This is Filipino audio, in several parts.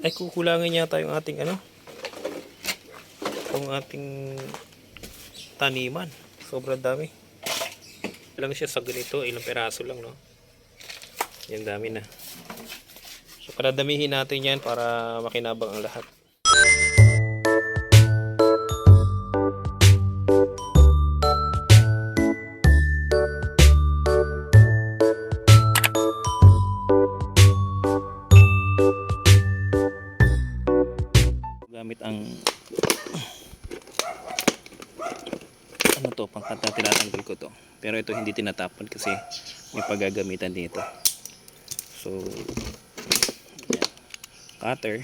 Ay, kukulangin yata yung ating ano? Yung ating taniman. Sobrang dami. Lang siya sa ganito, ilang peraso lang, no? Yan dami na. So, paradamihin natin yan para makinabang ang lahat. Gamit ang ano to pangkata tinatanggal ko to. Pero ito hindi tinatapon kasi may paggagamitan dito so cutter.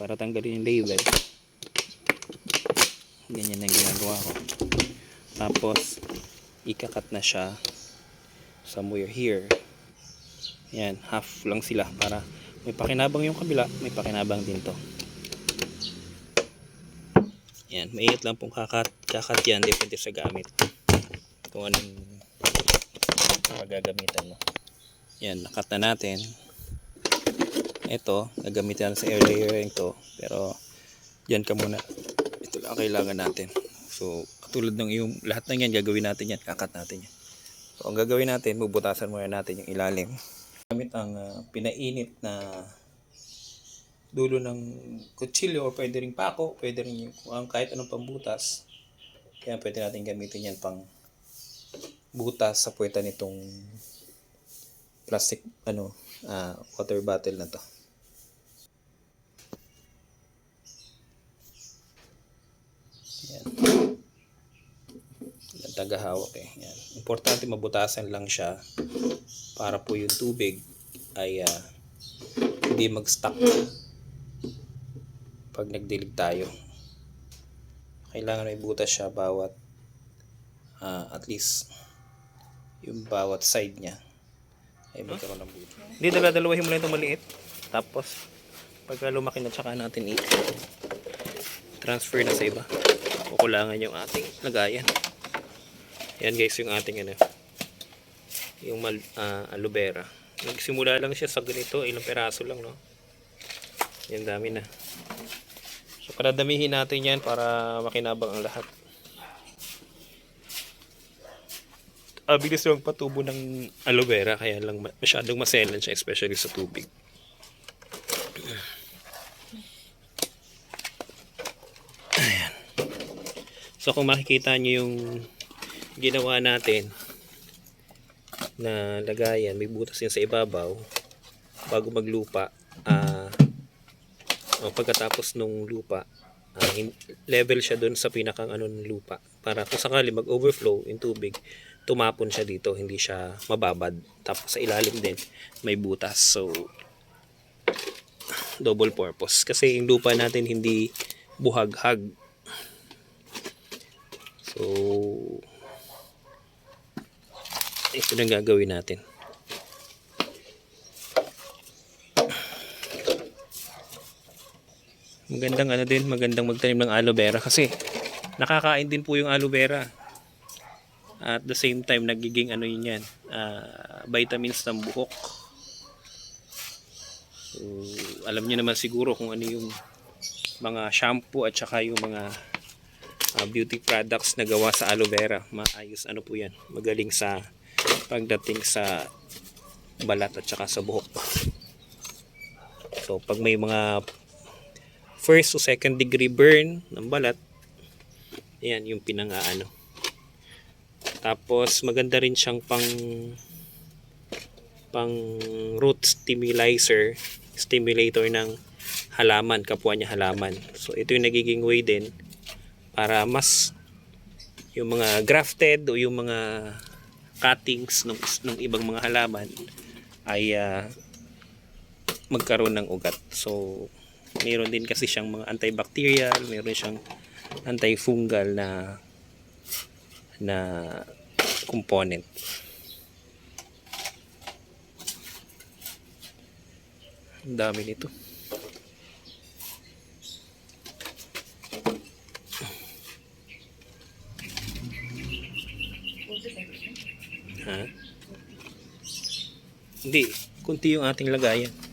Para tanggalin yung label. Ganyan ang ginagawa ko. Tapos ikakat na siya somewhere here. Yan half lang sila para may pakinabang yung kabila may pakinabang din to yan, mainit lang pong kakat, kakat yan, depende sa gamit. Kung anong magagamitan mo. Yan, nakat na natin. Ito, nagamitan sa air layering to. Pero, yan ka muna. Ito lang ang kailangan natin. So, katulad ng yung lahat ng yan, gagawin natin yan, kakat natin yan. So, ang gagawin natin, bubutasan muna natin yung ilalim. Gamit ang ah, pinainit na dulo ng kutsilyo o pwede ring pako, pwede rin yung kahit anong pambutas. Kaya pwede natin gamitin yan pang butas sa puweta nitong plastic ano ah, water bottle na to. Yan. Yan, tagahawak eh. Yan. Importante mabutasan lang siya para po yung tubig ay ah, hindi mag-stuck pag nagdilig tayo. Kailangan may butas siya bawat ah, at least yung bawat side niya ay magkaroon ng butas. Hindi daladalawahin mo lang itong maliit. Tapos pagka lumaki na tsaka natin i transfer na sa iba. Kukulangan yung ating lagayan. Yan guys yung ating ano yung mal, ah, aloe vera. Nagsimula lang siya sa ganito ilang peraso lang no? Yan dami na So, paradamihin natin yan para makinabang ang lahat. Ah, bilis lang patubo ng aloe vera, kaya lang ma- masyadong maselan siya, especially sa tubig. Ayan. So, kung makikita nyo yung ginawa natin na lagayan, may butas yan sa ibabaw bago maglupa, ah, o pagkatapos nung lupa, hin- level siya doon sa pinakang ano ng lupa para kung sakali mag-overflow yung tubig, tumapon siya dito, hindi siya mababad. Tapos sa ilalim din may butas. So double purpose kasi yung lupa natin hindi buhaghag. So ito na gagawin natin. Magandang ano din, magandang magtanim ng aloe vera kasi nakakain din po yung aloe vera. At the same time, nagiging ano yun yan, ah, vitamins ng buhok. So, alam niyo naman siguro kung ano yung mga shampoo at saka yung mga ah, beauty products na gawa sa aloe vera. Maayos ano po yan. Magaling sa pagdating sa balat at saka sa buhok. So, pag may mga first to second degree burn ng balat. Ayan yung pinangaano. Tapos maganda rin siyang pang pang root stimulator stimulator ng halaman kapwa niya halaman. So ito yung nagiging way din para mas yung mga grafted o yung mga cuttings ng, ng ibang mga halaman ay ah, magkaroon ng ugat. So Meron din kasi siyang mga antibacterial, meron siyang antifungal na na component. Ang dami nito. Ha? Hindi, kunti yung ating lagayan.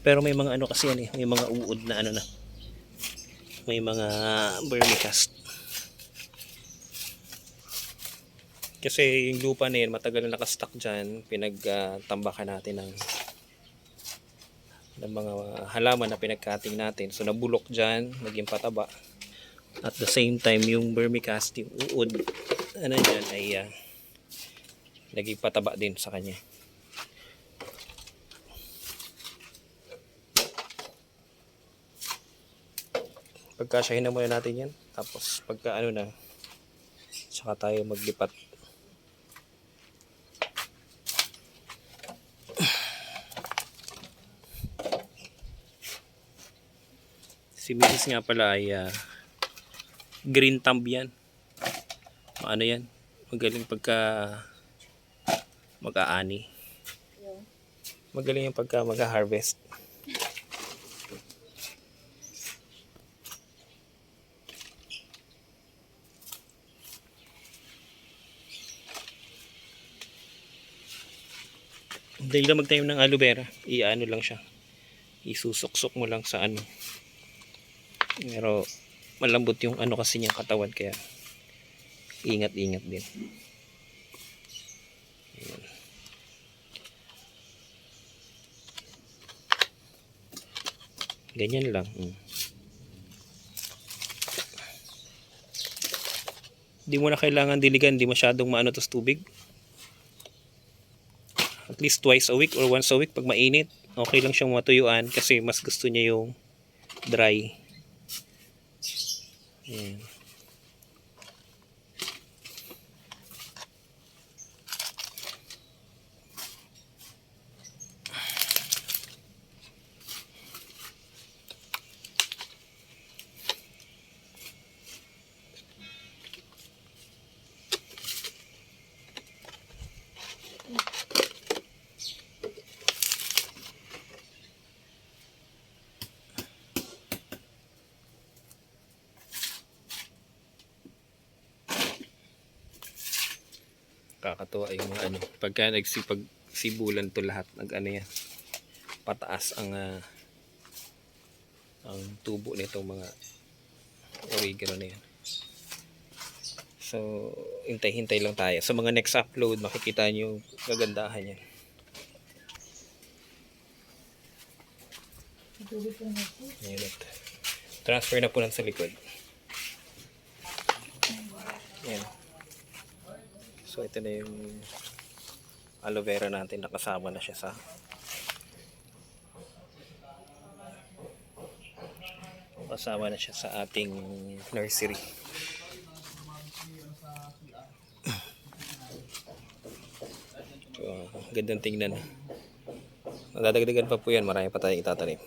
Pero may mga ano kasi yan eh, may mga uod na ano na. May mga vermicast. Kasi yung lupa na yan, matagal na nakastock dyan. Pinagtambakan natin ng ng mga halaman na pinagkating natin. So nabulok dyan, naging pataba. At the same time, yung vermicast, yung uod, ano dyan, ay ah, naging pataba din sa kanya. Pagkasyahin na muna natin yan. Tapos pagka ano na, saka tayo maglipat. Si Mrs. nga pala ay ah, green thumb yan. Ano yan? Magaling pagka mag-aani. Magaling yung pagka mag-harvest. Dahil lang magtanim ng aloe vera, i-ano lang siya. Isusuksok mo lang sa ano. Pero malambot yung ano kasi niyang katawan kaya ingat-ingat din. Ayan. Ganyan lang. Mm. Di mo na kailangan diligan, di masyadong maano tos tubig. At least twice a week or once a week pag mainit. Okay lang siyang matuyuan kasi mas gusto niya yung dry. Ayan. Kakatuwa yung mga ano. Pagka nagsipag sibulan to lahat nag ano yan. Pataas ang ah, ang tubo nitong mga oregano na yan. So hintay-hintay lang tayo. Sa mga next upload makikita nyo yung kagandahan yan. Ayan transfer na po lang sa likod. Yan So ito na yung aloe vera natin nakasama na siya sa kasama na siya sa ating nursery. So, gandang tingnan. Nadadagdagan pa po yan. Marami pa tayong itatanim.